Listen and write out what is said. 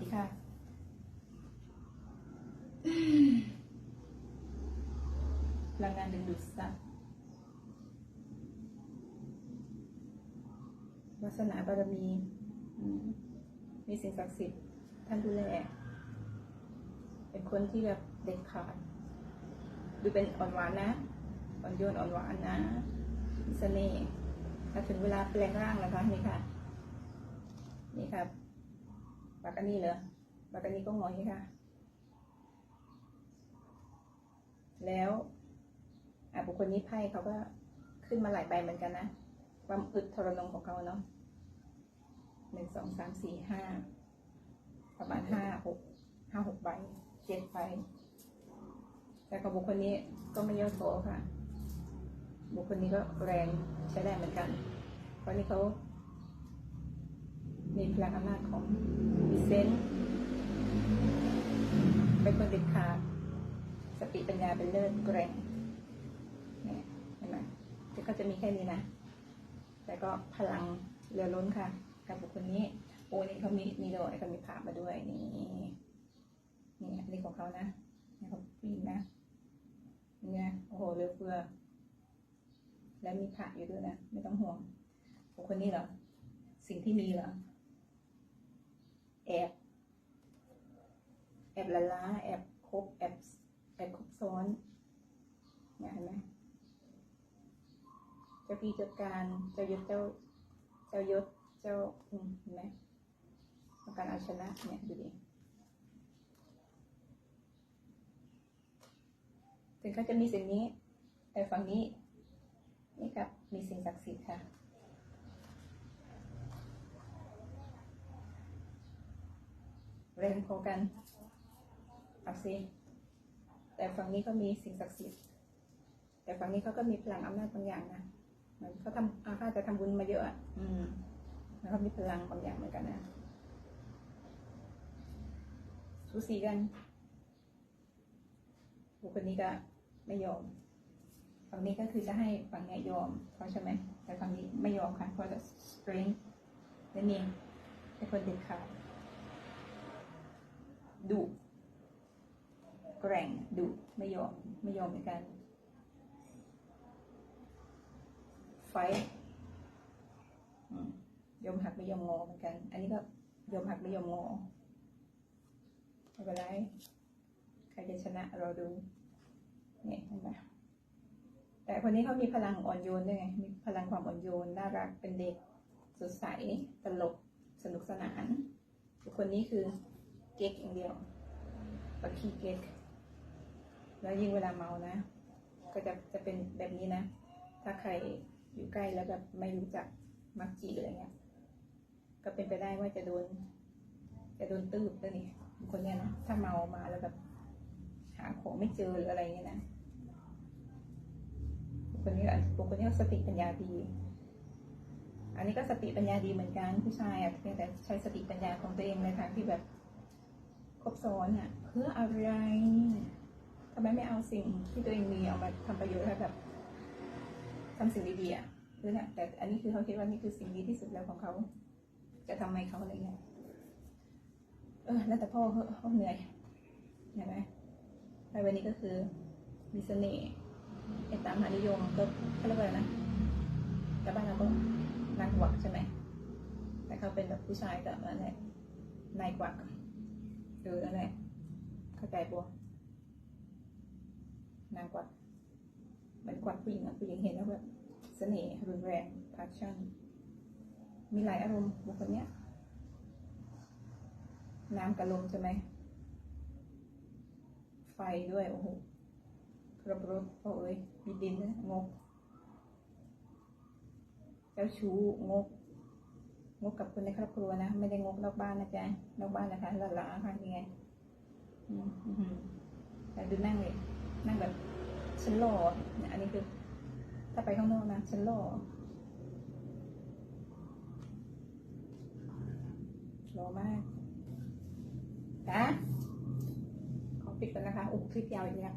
ดีค่ะ พลังงานดึงดูดซับวาสนาบารมีอืมมีสิ่งศักดิ์สิทธิ์ท่านดูแล เป็นคนที่แบบเด็ดขาด ดูเป็นอ่อนหวานนะอ่อนโยนอ่อนหวานนะมีเสน่ห์ถ้าถึงเวลาแปลงร่างแล้วคะนี่ค่ะ นี่ครับ ปากกันนี่เหรอปากกันนี่ก็งอยค่ะ แล้วบุคคลนี้ไพ่เขาก็ขึ้นมาหลายใบเหมือนกันนะ ความอึดทรนงของเขาเนาะหนึ่งสองสามสี่ห้าประมาณห้าหกห้าหกใบเจ็ดใบแต่ของบุคคลนี้ก็ไม่ย่อท้อค่ะ บุคคลนี้ก็แรงใช้ได้เหมือนกันเพราะนี่เขา มีพลังอำนาจของมีเซนเป็นคนเด็ดขาดสติปัญญาเป็นเลิศแกร่งเนี่ยเห็นไหมที่ก็จะมีแค่นี้นะ แต่ก็พลังเรือล้นค่ะ กับบุคคลนี้โอ้นี่เขามีมีโดยเขามีผ่ามาด้วยนี่นี่อันนี้ของเขานะนี่เขาผู้หญิงนะเนี่ยโอ้โหเรือเฟือ แล้วมีผ่าอยู่ด้วยนะ ไม่ต้องห่วงบุคคลนี้เหรอ สิ่งที่มีเหรอ แอบแอบละล้าแอบคบแอบแอบคบซ้อนเนี่ยเห็นไหมเจ้าพี่เจ้าการเจ้ายศเจ้าเจ้ายศเจ้าอืมเห็นไหมต้องการเอาชนะเนี่ยดูดิถึงเขาจะมีสิ่งนี้แต่ฝั่งนี้นี่ครับมีสิ่งศักดิ์สิทธิ์ค่ะ แรงพอกันเอาสิแต่ฝั่งนี้ก็มีสิ่งศักดิ์สิทธิ์ แต่ฝั่งนี้เขาก็มีพลังอำนาจบางอย่างนะเหมือนเขาทำอาเขาจะทำบุญมาเยอะอะอืมแล้วเขามีพลังบางอย่างเหมือนกันนะสูสีกันบุคคลนี้ก็ไม่ยอม ฝั่งนี้ก็คือจะให้ฝั่งเนี้ยยอมเขาใช่ไหมแต่ฝั่งนี้ไม่ยอมค่ะเพราะจะ strength และนี่เป็นคนเด็ดขาด ดุแกร่งดุไม่ยอมไม่ยอมเหมือนกันไฟยอมหักไม่ยอมงอเหมือนกัน อันนี้ก็ยอมหักไม่ยอมงอไม่เป็นไรใครจะชนะเราดูเนี่ยเห็นไหมแต่คนนี้เขามีพลังอ่อนโยนด้วยไงมีพลังความอ่อนโยนน่ารักเป็นเด็กสดใสตลกสนุกสนานคนนี้คือ เก๊กอย่างเดียวปะขี้เก๊ก แล้วยิ่งเวลาเมานะ ก็จะจะเป็นแบบนี้นะ ถ้าใครอยู่ใกล้แล้วแบบไม่รู้จักมักจีอะไรเงี้ย ก็เป็นไปได้ว่าจะโดน จะโดนตืบด้วยนี่คนเนี้ยนะถ้าเมามาแล้วแบบหาของไม่เจอหรืออะไรเงี้ยนะคนนี้บุคคลนี้ก็สติปัญญาดี อันนี้ก็สติปัญญาดีเหมือนกันผู้ชายอะแต่ใช้สติปัญญาของตัวเองในทางที่แบบ บซ้อนอะเพื่ออะไรทำไมไม่เอาสิ่งที่ตัวเองมีเอามาทำประโยชน์ให้แบบทำสิ่งดีๆอะคือนี่ยแต่อันนี้คือเขาคิดว่านี่คือสิ่งดีที่สุดแล้วของเขา จะทำให้เขาอะไรเงี้ยเออแล้วแต่พ่อเขาเหนื่อยเห็นไหมไปวันนี้ก็คือมีเสน่ห์ไอ้ตามหานิยมก็เขาเรียกว่าอะไรนะแต่บ้านเราก็นางกวักใช่ไหมแต่เขาเป็นแบบผู้ชายกับอะไรนายกวัก ออนั่นแหละเข้าใจปะนางกวักเหมือนกวักผู้หญิงอะผู้หญิงเห็นแล้วแบบเสน่ห์รุนแรง passion มีหลายอารมณ์บุคคลเนี้ยน้ำกับลมใช่ไหม ไฟด้วย โอ้โหครบรถโอ้ยมีดินนะงก เจ้าชู้งก งกกับคนในครอบครัวนะ ไม่ได้งกนอกบ้านนะจ๊ะนอกบ้านนะคะหลาๆค่ะยังไงแต่ดูนั่งเลยนั่งแบบฉันหล่อเนี่ยอันนี้คือ ถ้าไปข้างนอกนะฉันหล่อหล่อมากนะขอปิดกันนะคะโอ้คลิปยาวอีกแล้ว